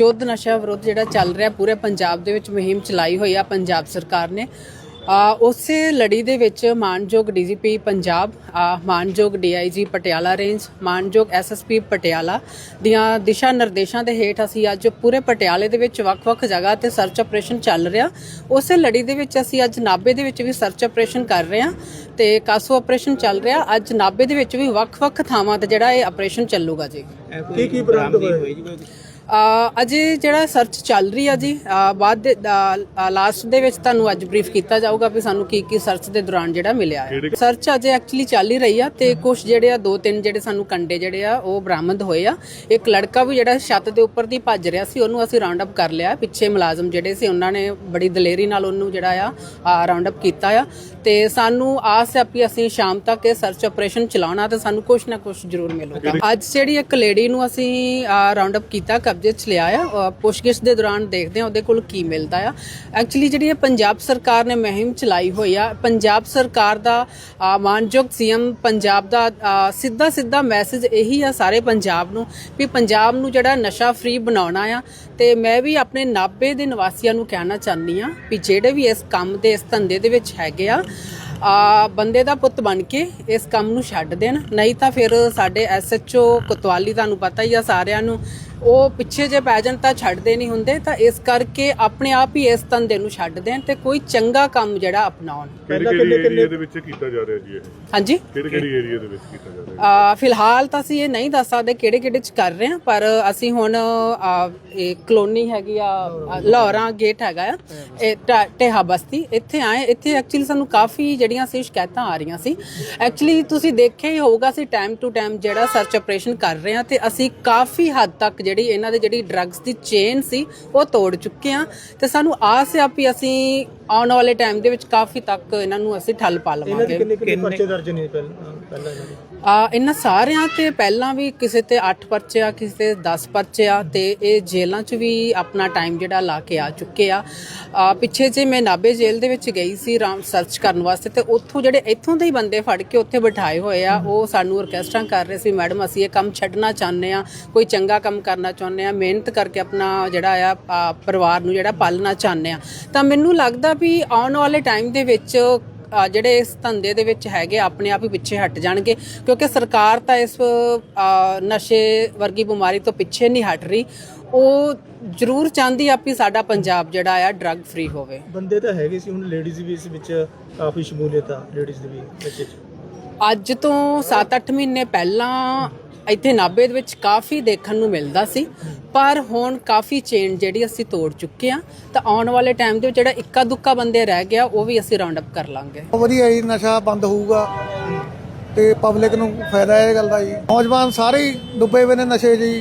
ਯੁੱਧ ਨਸ਼ਾ ਵਿਰੁੱਧ ਜਿਹੜਾ ਚੱਲ ਰਿਹਾ, ਪੂਰੇ ਪੰਜਾਬ ਦੇ ਵਿੱਚ ਮੁਹਿੰਮ ਚਲਾਈ ਹੋਈ ਆ ਪੰਜਾਬ ਸਰਕਾਰ ਨੇ। ਆ, ਉਸੇ ਲੜੀ ਦੇ ਵਿੱਚ ਮਾਨਯੋਗ ਡੀਜੀਪੀ ਪੰਜਾਬ ਮਾਨਯੋਗ ਡੀਆਈਜੀ ਪਟਿਆਲਾ ਰੇਂਜ, ਮਾਨਯੋਗ ਐਸਐਸਪੀ ਪਟਿਆਲਾ ਦੀਆਂ ਦਿਸ਼ਾ ਨਿਰਦੇਸ਼ਾਂ ਦੇ ਹੇਠ ਅਸੀਂ ਅੱਜ ਪੂਰੇ ਪਟਿਆਲੇ ਦੇ ਵਿੱਚ ਵੱਖ-ਵੱਖ ਜਗ੍ਹਾ ਤੇ ਸਰਚ ਆਪਰੇਸ਼ਨ ਚੱਲ ਰਿਹਾ। ਉਸੇ ਲੜੀ ਦੇ ਵਿੱਚ ਅਸੀਂ ਅੱਜ ਨਾਬੇ ਦੇ ਵਿੱਚ ਵੀ ਸਰਚ ਆਪਰੇਸ਼ਨ ਕਰ ਰਹੇ ਹਾਂ ਤੇ ਕਾਸੋ ਆਪਰੇਸ਼ਨ ਚੱਲ ਰਿਹਾ। ਅੱਜ ਨਾਬੇ ਦੇ ਵਿੱਚ ਵੀ ਵੱਖ-ਵੱਖ ਥਾਵਾਂ ਤੇ ਜਿਹੜਾ ਇਹ ਆਪਰੇਸ਼ਨ ਚੱਲੂਗਾ ਜੀ। ਕੀ ਕੀ ਬਰਾਮਦ ਹੋਇਆ? ਜੀ ਅਜੇ ਜਿਹੜਾ ਸਰਚ ਚੱਲ ਰਹੀ ਆ ਜੀ ਬਾਅਦ ਦੇ ਲਾਸਟ ਦੇ ਵਿੱਚ ਤੁਹਾਨੂੰ ਅੱਜ ਬਰੀਫ ਕੀਤਾ ਜਾਊਗਾ ਵੀ ਸਾਨੂੰ ਕੀ ਕੀ ਸਰਚ ਦੇ ਦੌਰਾਨ ਜਿਹੜਾ ਮਿਲਿਆ ਹੈ। ਸਰਚ ਅਜੇ ਐਕਚੁਅਲੀ ਚੱਲ ਹੀ ਰਹੀ ਆ ਤੇ ਕੁਝ ਜਿਹੜੇ ਆ ਦੋ ਤਿੰਨ ਜਿਹੜੇ ਸਾਨੂੰ ਕੰਡੇ ਜਿਹੜੇ ਆ ਉਹ ਬਰਾਮਦ ਹੋਏ ਆ। ਇੱਕ ਲੜਕਾ ਵੀ ਜਿਹੜਾ ਛੱਤ ਦੇ ਉੱਪਰ ਦੀ ਭੱਜ ਰਿਹਾ ਸੀ ਉਹਨੂੰ ਅਸੀਂ ਰਾਉਂਡ ਅਪ ਕਰ ਲਿਆ। ਪਿੱਛੇ ਮੁਲਾਜ਼ਮ ਜਿਹੜੇ ਸੀ ਉਹਨਾਂ ਨੇ ਬੜੀ ਦਲੇਰੀ ਨਾਲ ਉਹਨੂੰ ਜਿਹੜਾ ਆ ਰਾਉਂਡ ਅਪ ਕੀਤਾ ਆ। ਤੇ ਸਾਨੂੰ ਆਸ ਹੈ ਵੀ ਅਸੀਂ ਸ਼ਾਮ ਤੱਕ ਇਹ ਸਰਚ ਆਪਰੇਸ਼ਨ ਚਲਾਉਣਾ ਤੇ ਸਾਨੂੰ ਕੁਝ ਨਾ ਕੁਝ ਜ਼ਰੂਰ ਮਿਲੂਗਾ। ਅੱਜ ਜਿਹੜੀ ਇੱਕ ਲੇਡੀ ਨੂੰ ਅਸੀਂ ਰਾਉਂਡ ਅਪ ਕੀਤਾ ਕਬਜ਼ੇ 'ਚ ਲਿਆ ਆ ਪੁੱਛਗਿੱਛ ਦੇ ਦੌਰਾਨ ਦੇਖਦੇ ਆ ਉਹਦੇ ਕੋਲ ਕੀ ਮਿਲਦਾ ਆ। ਐਕਚੁਅਲੀ ਜਿਹੜੀ ਇਹ ਪੰਜਾਬ ਸਰਕਾਰ ਨੇ ਮੁਹਿੰਮ ਚਲਾਈ ਹੋਈ ਆ ਪੰਜਾਬ ਸਰਕਾਰ ਦਾ ਅ, ਮਾਨਯੋਗ ਸੀਐਮ ਪੰਜਾਬ ਦਾ ਸਿੱਧਾ ਸਿੱਧਾ ਮੈਸੇਜ ਇਹੀ ਆ ਸਾਰੇ ਪੰਜਾਬ ਨੂੰ ਵੀ ਪੰਜਾਬ ਨੂੰ ਜਿਹੜਾ ਨਸ਼ਾ ਫ੍ਰੀ ਬਣਾਉਣਾ ਆ ਤੇ ਮੈਂ ਵੀ ਆਪਣੇ ਨਾਭੇ ਦੇ ਨਿਵਾਸੀਆਂ ਨੂੰ ਕਹਿਣਾ ਚਾਹੁੰਦੀ ਆ ਵੀ ਜਿਹੜੇ ਵੀ ਇਸ ਕੰਮ ਦੇ ਇਸ ਧੰਦੇ ਦੇ ਵਿੱਚ ਹੈਗੇ ਆ ਆ ਬੰਦੇ ਦਾ ਪੁੱਤ ਬਣ ਕੇ ਇਸ ਕੰਮ ਨੂੰ ਛੱਡ ਦੇਣ। ਨਹੀਂ ਤਾਂ ਫਿਰ ਸਾਡੇ ਐਸਐਚਓ ਕੋਤਵਾਲੀ ਤੁਹਾਨੂੰ ਪਤਾ ਹੀ ਆ ਸਾਰਿਆਂ ਨੂੰ ਉਹ ਪਿੱਛੇ ਜੇ ਪੈ ਜਾਣ ਤਾਂ ਛੱਡਦੇ ਨਹੀਂ ਹੁੰਦੇ ਤਾਂ ਇਸ ਕਰਕੇ ਆਪਣੇ ਆਪ ਹੀ ਇਸ ਧੰਦੇ ਨੂੰ ਛੱਡ ਦੇਣ ਤੇ ਕੋਈ ਚੰਗਾ ਕੰਮ ਜਿਹੜਾ ਅਪਣਾਉਣ। ਪਹਿਲਾਂ ਕਿਹੜੇ ਕਿੰਨੇ- ਕਿਹੜੇ ਕਿੰਨੇ- ਏਰੀਆ ਦੇ ਵਿੱਚ ਕੀਤਾ ਜਾ ਰਿਹਾ ਜੀ ਇਹ? ਹਾਂਜੀ? ਕਿਹੜੇ ਕਿਹੜੇ ਏਰੀਆ ਦੇ ਵਿੱਚ ਕੀਤਾ ਜਾ ਰਿਹਾ? ਆ ਫਿਲਹਾਲ ਤਾਂ ਅਸੀਂ ਇਹ ਨਹੀਂ ਦੱਸ ਸਕਦੇ ਕਿਹੜੇ ਕਿਹੜੇ ਚ ਕਰ ਰਹੇ ਹਾਂ ਪਰ ਅਸੀਂ ਹੁਣ ਇਹ ਕਲੋਨੀ ਹੈਗੀ ਆ ਲਾਹੌਰਾਂ ਗੇਟ ਹੈਗਾ ਆ ਇਹ ਟੇਹਾ ਬਸਤੀ ਇੱਥੇ ਆਏ ਇੱਥੇ ਐਕਚੁਅਲੀ ਸਾਨੂੰ ਕਾਫੀ ਜਿਹੜੀਆਂ ਸੀ ਸ਼ਿਕਾਇਤਾਂ ਆ ਰਹੀਆਂ ਸੀ। ਐਕਚੁਅਲੀ ਤੁਸੀਂ ਦੇਖਿਆ ਹੀ ਹੋਊਗਾ ਅਸੀਂ ਟਾਈਮ ਟੂ ਟਾਈਮ ਜਿਹੜਾ ਸਰਚ ਆਪਰੇਸ਼ਨ ਕਰ ਰਹੇ ਹਾਂ ਤੇ ਅਸੀਂ ਕਾਫੀ ਹੱਦ ਤੱਕ ਜਿਹੜੀ ਇਹਨਾਂ ਦੇ ਜਿਹੜੀ ਡਰੱਗਸ ਦੀ ਚੇਨ ਸੀ ਉਹ ਤੋੜ ਚੁੱਕੇ ਹਾਂ ਤੇ ਸਾਨੂੰ ਆਸ ਹੈ ਵੀ ਅਸੀਂ ਆਉਣ ਵਾਲੇ ਟਾਈਮ ਦੇ ਵਿੱਚ ਕਾਫੀ ਤੱਕ ਇਹਨਾਂ ਨੂੰ ਅਸੀਂ ਠੱਲ ਪਾ ਲਵਾਂਗੇ। ਕਿੰਨੇ ਕਿੰਨੇ ਪਰਚੇ ਦਰਜ ਨੇ ਪਹਿਲਾਂ? ਆ ਇਹਨਾਂ ਸਾਰਿਆਂ ਤੇ ਪਹਿਲਾਂ ਵੀ ਕਿਸੇ ਤੇ 8 ਪਰਚੇ ਆ ਕਿਸੇ ਤੇ 10 ਪਰਚੇ ਆ ਤੇ ਇਹ ਜੇਲ੍ਹਾਂ 'ਚ ਵੀ ਆਪਣਾ ਟਾਈਮ ਜਿਹੜਾ ਲਾ ਕੇ ਆ ਚੁੱਕੇ ਆ। ਆ, ਪਿੱਛੇ ਜੇ ਮੈਂ ਨਾਬੇ ਜੇਲ੍ਹ ਦੇ ਵਿੱਚ ਗਈ ਸੀ ਰਾਮ ਸਰਚ ਕਰਨ ਵਾਸਤੇ ਤੇ ਉੱਥੋਂ ਜਿਹੜੇ ਇੱਥੋਂ ਦੇ ਹੀ ਬੰਦੇ ਫੜ ਕੇ ਉੱਥੇ ਬਿਠਾਏ ਹੋਏ ਆ ਉਹ ਸਾਨੂੰ ਰਿਕਵੈਸਟਾਂ ਕਰ ਰਹੇ ਸੀ ਮੈਡਮ ਅਸੀਂ ਇਹ ਕੰਮ ਛੱਡਣਾ ਚਾਹੁੰਦੇ ਆ ਕੋਈ ਚੰਗਾ ਕੰਮ ਕਰਨਾ ਚਾਹੁੰਦੇ ਆ ਮਿਹਨਤ ਕਰਕੇ ਆਪਣਾ ਜਿਹੜਾ ਆ ਪਰਿਵਾਰ ਨੂੰ ਜਿਹੜਾ ਪਾਲਣਾ ਚਾਹੁੰਦੇ ਆ। ਤਾਂ ਮੈਨੂੰ ਲੱਗਦਾ ਵੀ ਆਉਣ ਵਾਲੇ ਟਾਈਮ ਦੇ ਵਿੱਚ ਜਿਹੜੇ ਇਸ ਧੰਦੇ ਦੇ ਵਿੱਚ ਹੈਗੇ ਆਪਣੇ ਆਪ ਹੀ ਪਿੱਛੇ ਹਟ ਜਾਣਗੇ। ਕਿਉਂਕਿ ਸਰਕਾਰ ਤਾਂ ਇਸ ਨਸ਼ੇ ਵਰਗੀ ਬਿਮਾਰੀ ਤੋਂ ਪਿੱਛੇ ਨਹੀਂ ਹਟ ਰਹੀ। ਉਹ ਜ਼ਰੂਰ ਚਾਹੁੰਦੀ ਆ ਵੀ ਸਾਡਾ ਪੰਜਾਬ ਜਿਹੜਾ ਆ ਡਰੱਗ ਫ੍ਰੀ ਹੋਵੇ। ਬੰਦੇ ਤਾਂ ਹੈਗੇ ਸੀ ਹੁਣ ਲੇਡੀਜ਼ ਵੀ ਇਸ ਵਿੱਚ ਕਾਫੀ ਸ਼ਮੂਲੀਅਤ ਆ ਲੇਡੀਜ਼ ਦੀ ਵੀ ਅੱਜ ਤੋਂ 7-8 ਮਹੀਨੇ ਪਹਿਲਾਂ ਇੱਥੇ ਨਾਭੇ ਦੇ ਵਿੱਚ ਕਾਫੀ ਦੇਖਣ ਨੂੰ ਮਿਲਦਾ ਸੀ ਪਰ ਹੁਣ ਕਾਫੀ ਚੇਨ ਜਿਹੜੀ ਅਸੀਂ ਤੋੜ ਚੁੱਕੇ ਆ ਤਾਂ ਆਉਣ ਵਾਲੇ ਟਾਈਮ ਦੇ ਵਿੱਚ ਜਿਹੜਾ ਇੱਕਾ ਦੁੱਕਾ ਬੰਦੇ ਰਹਿ ਗਿਆ ਉਹ ਵੀ ਅਸੀਂ ਰਾਉਂਡ ਅਪ ਕਰ ਲਾਂਗੇ। ਵਧੀਆ ਜੀ ਨਸ਼ਾ ਬੰਦ ਹੋਊਗਾ ਤੇ ਪਬਲਿਕ ਨੂੰ ਫਾਇਦਾ ਇਹ ਗੱਲ ਦਾ ਜੀ। ਨੌਜਵਾਨ ਸਾਰੇ ਹੀ ਡੁੱਬੇ ਹੋਏ ਨੇ ਨਸ਼ੇ ਜੀ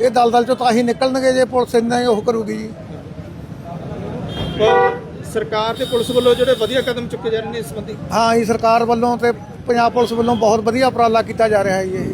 ਇਹ ਦਲਦਲ ਚੋਂ ਤਾਂ ਹੀ ਨਿਕਲਣਗੇ ਜੇ ਪੁਲਿਸ ਇੰਨਾ ਹੀ ਉਹ ਕਰੂਗੀ ਜੀ। ਸਰਕਾਰ ਤੇ ਪੁਲਿਸ ਵੱਲੋਂ ਜਿਹੜੇ ਵਧੀਆ ਕਦਮ ਚੁੱਕੇ ਜਾ ਰਹੇ ਨੇ ਇਸ ਸੰਬੰਧੀ? ਹਾਂ ਜੀ ਸਰਕਾਰ ਵੱਲੋਂ ਤੇ ਪੰਜਾਬ ਪੁਲਿਸ ਵੱਲੋਂ ਬਹੁਤ ਵਧੀਆ ਉਪਰਾਲਾ ਕੀਤਾ ਜਾ ਰਿਹਾ ਹੈ ਜੀ ਇਹ।